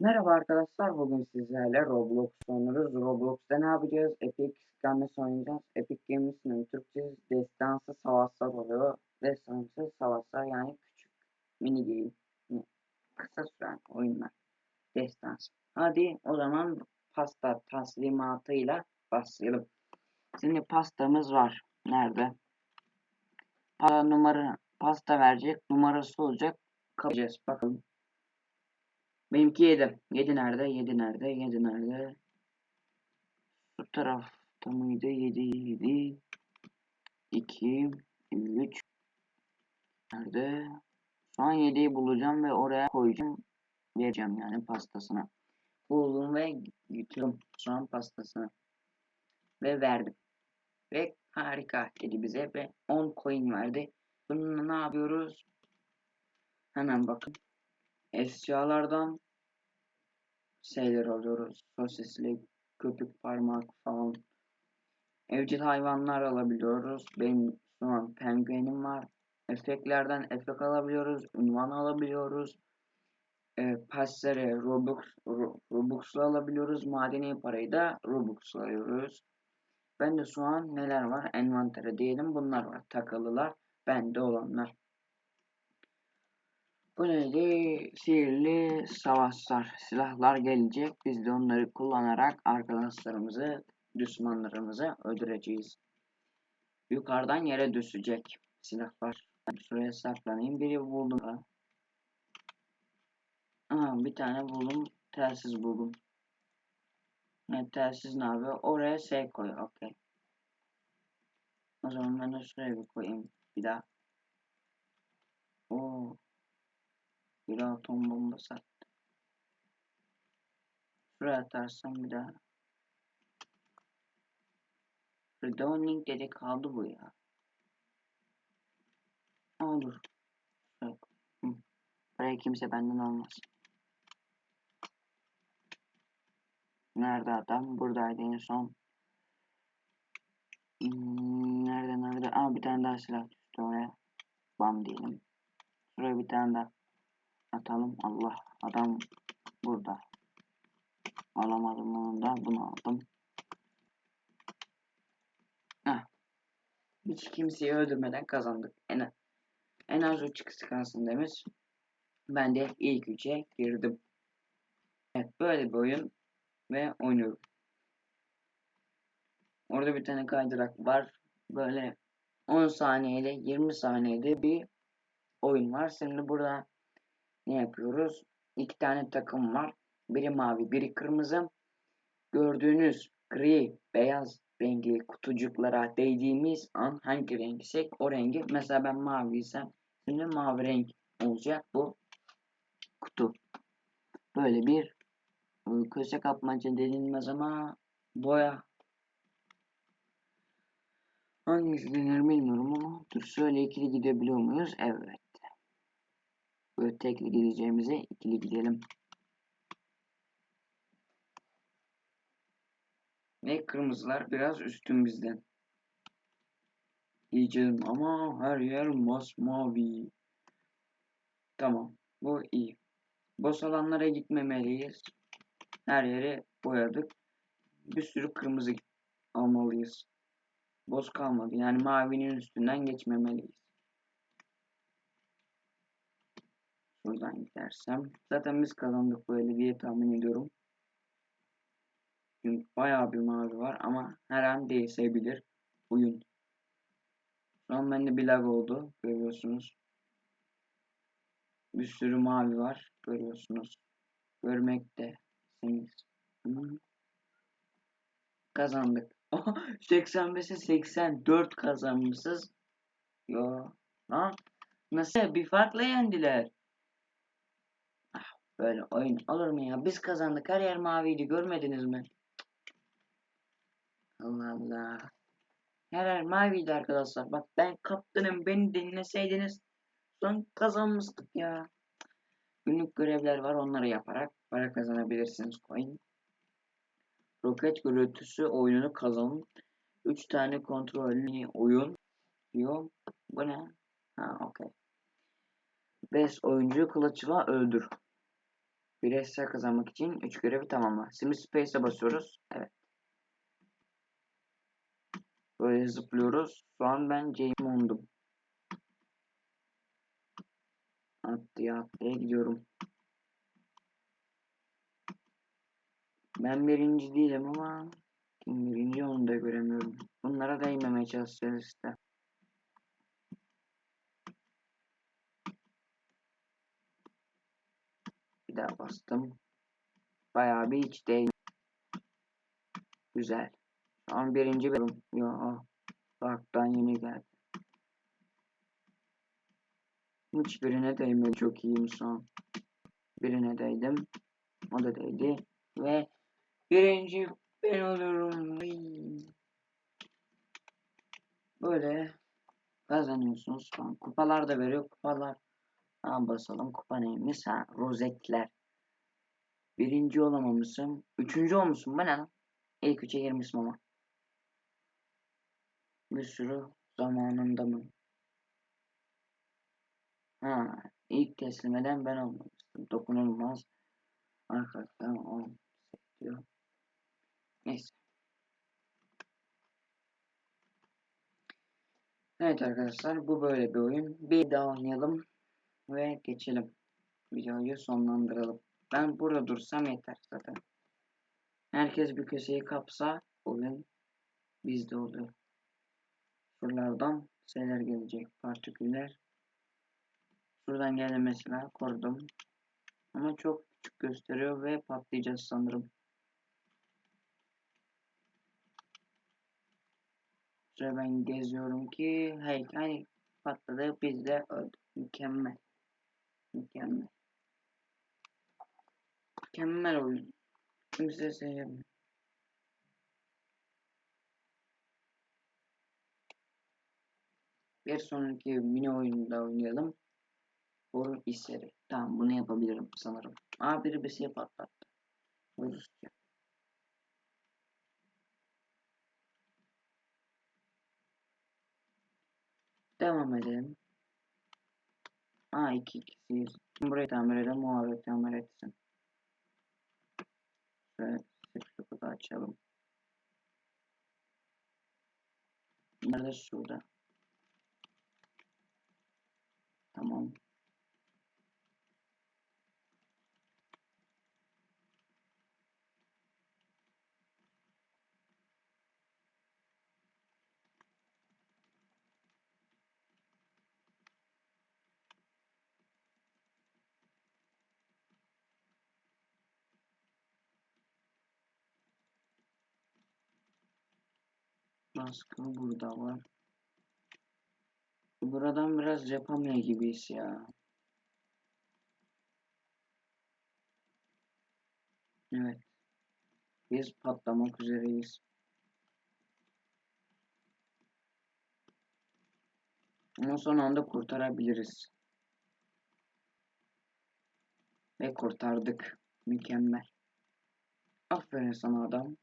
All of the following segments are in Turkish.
Merhaba arkadaşlar, bugün sizlerle Roblox oynuyoruz. Roblox'ta ne yapacağız? Epic Games oynayacağız. Epic Games'in Türkçe destansı savaşlar oluyor. Destansı savaşlar yani küçük mini game. Kısa süren oyunlar. Destans. Hadi o zaman pasta taslimatıyla başlayalım. Şimdi pastamız var. Nerede? Para numara pasta verecek. Numarası olacak. Kapacağız. Bakalım. Benimki 7. 7 nerede? 7 nerede? 7 nerede? Bu tarafta mıydı? 7 7 2 3 Nerede? Şu an 7'yi bulacağım ve oraya koyacağım. Vereceğim yani pastasına. Buldum ve götürdüm şu an pastasını. Ve verdim. Ve harika dedi bize ve 10 coin verdi. Bununla ne yapıyoruz? Hemen bakın. Eşyalardan şeyler alıyoruz. Sosisli, köpük parmak falan. Evcil hayvanlar alabiliyoruz. Benim şu an penguenim var. Efektlerden efekt alabiliyoruz. Ünvan alabiliyoruz. E, pasları Robux, Ro, Robux'la alabiliyoruz. Madeni parayı da Robux'la alıyoruz. Ben de şu an neler var? Envantere diyelim. Bunlar var. Takılılar. Bende olanlar. Bu neydi? Sihirli savaşlar, silahlar gelecek. Biz de onları kullanarak arkadaşlarımızı, düşmanlarımızı öldüreceğiz. Yukarıdan yere düşecek silahlar. Şuraya saklanayım. Biri buldum. Ha. Aha, bir tane buldum. Telsiz buldum. Ne telsiz ne abi? Oraya şey koy. Okey. O zaman ben de şuraya bir koyayım. Bir daha. Bir atom bombası attı. Şuraya atarsam bir daha. Redoning dedi kaldı bu ya. Olur. Yok. Hı. Buraya kimse benden almaz. Nerede adam? Buradaydı en son. Hmm, nerede nerede? Aa bir tane daha silah düştü oraya. Bam diyelim. Şuraya bir tane daha atalım. Allah adam burada. Alamadım onu da bunu aldım. Heh. Hiç kimseyi öldürmeden kazandık. En, en az 3 kişi kalsın demiş. Ben de ilk 3'e girdim. Evet böyle bir oyun ve oynuyorum. Orada bir tane kaydırak var. Böyle 10 saniyede 20 saniyede bir oyun var. Şimdi burada ne yapıyoruz? İki tane takım var. Biri mavi, biri kırmızı. Gördüğünüz gri, beyaz rengi kutucuklara değdiğimiz an hangi renksek o rengi. Mesela ben maviysem şimdi mavi renk olacak bu kutu. Böyle bir e, köşe kapmaca denilmez ama boya hangisi denir bilmiyorum ama dur şöyle ikili gidebiliyor muyuz? Evet. Böyle tekli gideceğimize ikili gidelim. Ve kırmızılar biraz üstün bizden. Diyeceğim ama her yer masmavi. Tamam. Bu iyi. Boş alanlara gitmemeliyiz. Her yeri boyadık. Bir sürü kırmızı almalıyız. Boz kalmadı. Yani mavinin üstünden geçmemeliyiz. Buradan gidersem. Zaten biz kazandık böyle diye tahmin ediyorum. Çünkü bayağı bir mavi var ama her an değişebilir oyun. Şu an bende bir lag oldu. Görüyorsunuz. Bir sürü mavi var. Görüyorsunuz. Görmektesiniz. Hmm. Kazandık. 85'e 84 kazanmışız. Yo. Ha? Nasıl? Bir farkla yendiler. Böyle oyun olur mu ya? Biz kazandık. Her yer maviydi. Görmediniz mi? Allah Allah. Her yer maviydi arkadaşlar. Bak ben kaptanım. Beni dinleseydiniz son kazanmıştık ya. Günlük görevler var. Onları yaparak para kazanabilirsiniz. Coin. Roket gürültüsü oyununu kazanın. 3 tane kontrollü oyun diyor. Bu ne? Ha okey. 5 oyuncu kılıçla öldür. Bir eşya kazanmak için 3 görevi tamamla. Şimdi Space'e basıyoruz. Evet. Böyle zıplıyoruz. Şu an ben James Atlıya atlıya gidiyorum. Ben birinci değilim ama kim birinci onu da göremiyorum. Bunlara değmemeye çalışacağız işte. Daha bastım. Bayağı bir hiç değil. Güzel. Şu an birinci benim. Yo. Baktan yeni geldi. Hiçbirine değmedi. Çok iyiyim şu an. Birine değdim. O da değdi. Ve birinci ben oluyorum. Böyle kazanıyorsunuz. Kupalar da veriyor. Kupalar. Ha basalım. Kupa neymiş? Ha rozetler. Birinci olamamışsın. Üçüncü olmuşsun. Ben lan. İlk üçe girmişim ama. Bir sürü zamanında mı? Ha, ilk teslim eden ben olmamıştım. Dokunulmaz. Arkadaşlar o diyor. Neyse. Evet arkadaşlar bu böyle bir oyun. Bir daha oynayalım ve geçelim. Videoyu sonlandıralım. Ben burada dursam yeter zaten. Herkes bir köşeyi kapsa oyun bizde oluyor. Şuralardan şeyler gelecek. Partiküller. Şuradan geldi mesela korudum. Ama çok küçük gösteriyor ve patlayacağız sanırım. Şöyle ben geziyorum ki hey hani patladı biz de öldük. Mükemmel. Mükemmel. Mükemmel oyun. Kimse sevmiyor. Bir sonraki mini oyunda oynayalım. Borun işleri. Tamam bunu yapabilirim sanırım. Aa biri bir şey patlattı. Rusça. Devam edelim. Aa iki kişiyiz. Burayı tamir edelim. Orayı tamir etsin. Sıklıkla da açalım. Nerede şurada? Tamam. Baskı burada var. Buradan biraz yapamıyor gibiyiz ya. Evet. Biz patlamak üzereyiz. Ama son anda kurtarabiliriz. Ve kurtardık. Mükemmel. Aferin sana adam.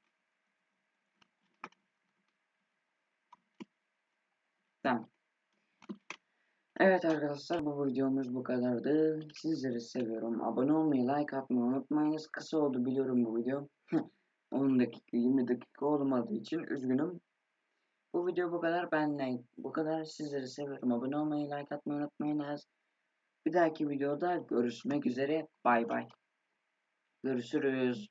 Tamam. Evet arkadaşlar bu videomuz bu kadardı. Sizleri seviyorum. Abone olmayı, like atmayı unutmayınız. Kısa oldu biliyorum bu video. 10 dakika 20 dakika olmadığı için üzgünüm. Bu video bu kadar. Ben bu kadar. Sizleri seviyorum. Abone olmayı, like atmayı unutmayınız. Bir dahaki videoda görüşmek üzere. Bay bay. Görüşürüz.